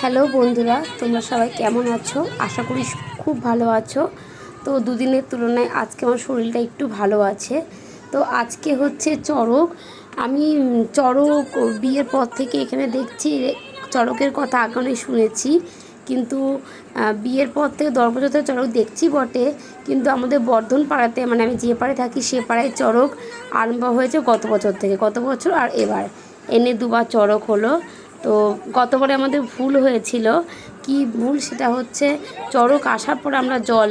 Hello বন্ধুরা, তোমরা সবাই কেমন আছো? আশা করি খুব ভালো আছো। তো দুদিনের তুলনায় আজকে আমার শরীরটা একটু ভালো আছে। তো আজকে হচ্ছে চড়ক। আমি চড়ক বিয়ের পর থেকে এখানে দেখছি, চড়কের কথা আগে শুনেছি। কিন্তু বিয়ের পর থেকে থেকে চড়ক দেখছি বটে। কিন্তু আমাদের বর্ধন পাড়াতে মানে আমি যে পাড়ে থাকি, সে পাড়ায় চড়ক আরম্ভ হয়েছে গত বছর থেকে, গত বছর আর এবার। এনে দুবার চড়ক হলো। তো গতবারে আমাদের ভুল হয়েছিল, কি ভুল সেটা হচ্ছে চড়ক আসার পর আমরা জল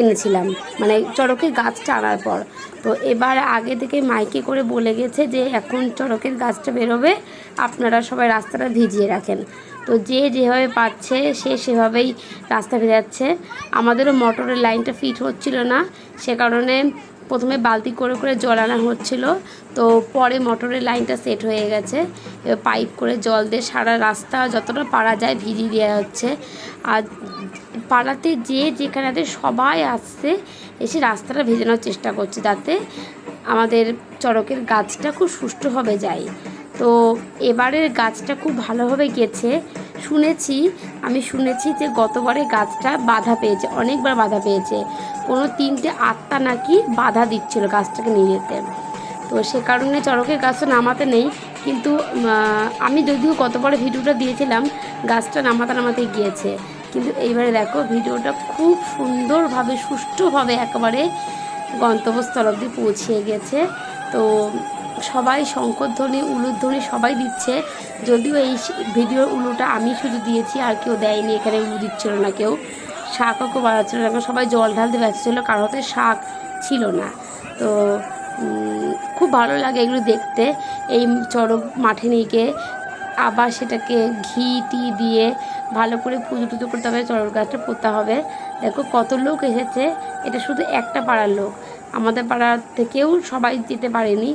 এনেছিলাম মানে চড়কের গাছটা আনার পর। তো এবার আগে থেকে মাইকে করে বলে গেছে যে এখন চড়কের গাছটা বেরোবে, আপনারা সবাই রাস্তাটা ভিজিয়ে রাখেন। তো যে যেভাবে পাচ্ছে সে সেভাবেই রাস্তা ভেজাচ্ছে। আমাদেরও মোটরের লাইনটা ফিট হচ্ছিল না, সে কারণে প্রথমে বালতি করে করে জল আনা হচ্ছিল, তো পরে মোটরের লাইনটা সেট হয়ে গেছে। পাইপ করে জল দিয়ে সারা রাস্তা যতটা পারা যায় ভিজিয়ে দেওয়া হচ্ছে। আর পাড়াতে যে যেখানেতে সবাই আসছে, এসে রাস্তাটা ভেজানোর চেষ্টা করছে যাতে আমাদের চড়কের গাছটা খুব সুষ্ঠুভাবে যায়। তো এবারের গাছটা খুব ভালোভাবে গেছে। শুনেছি, আমি শুনেছি যে গতবারে গাছটা বাধা পেয়েছে, অনেকবার বাধা পেয়েছে। কোনো তিনটে আত্মা নাকি বাধা দিচ্ছিল গাছটাকে নিয়ে যেতে। তো সে কারণে চড়কের গাছটা নামাতে নেই। কিন্তু আমি যদিও গতবারে ভিডিওটা দিয়েছিলাম, গাছটা নামাতে নামাতে গিয়েছে। কিন্তু এইবারে দেখো, ভিডিওটা খুব সুন্দরভাবে, সুষ্ঠুভাবে একেবারে গন্তব্যস্থল অবধি পৌঁছিয়ে গেছে। তো সবাই শঙ্করধ্বনি উলুধ্বনি সবাই দিচ্ছে। যদিও এই ভিডিওর উলুটা আমি শুধু দিয়েছি, আর কেউ দেয়নি, এখানে উলু দিচ্ছিল না কেউ। শাকও বাজাচ্ছিল না কারণ সবাই জল ঢালতে ব্যস্ত ছিল কারোর হাতে শাক ছিল না। তো খুব ভালো লাগে এগুলো দেখতে। এই চড়ক মাঠে নিয়ে গিয়ে আবার সেটাকে ঘি, টি দিয়ে ভালো করে পুজো টুজো করতে হবে, চড়ক গাছটা পোতা হবে। দেখো কত লোক এসেছে, এটা শুধু একটা পাড়ার লোক। আমাদের পাড়া থেকেও সবাই যেতে পারেনি।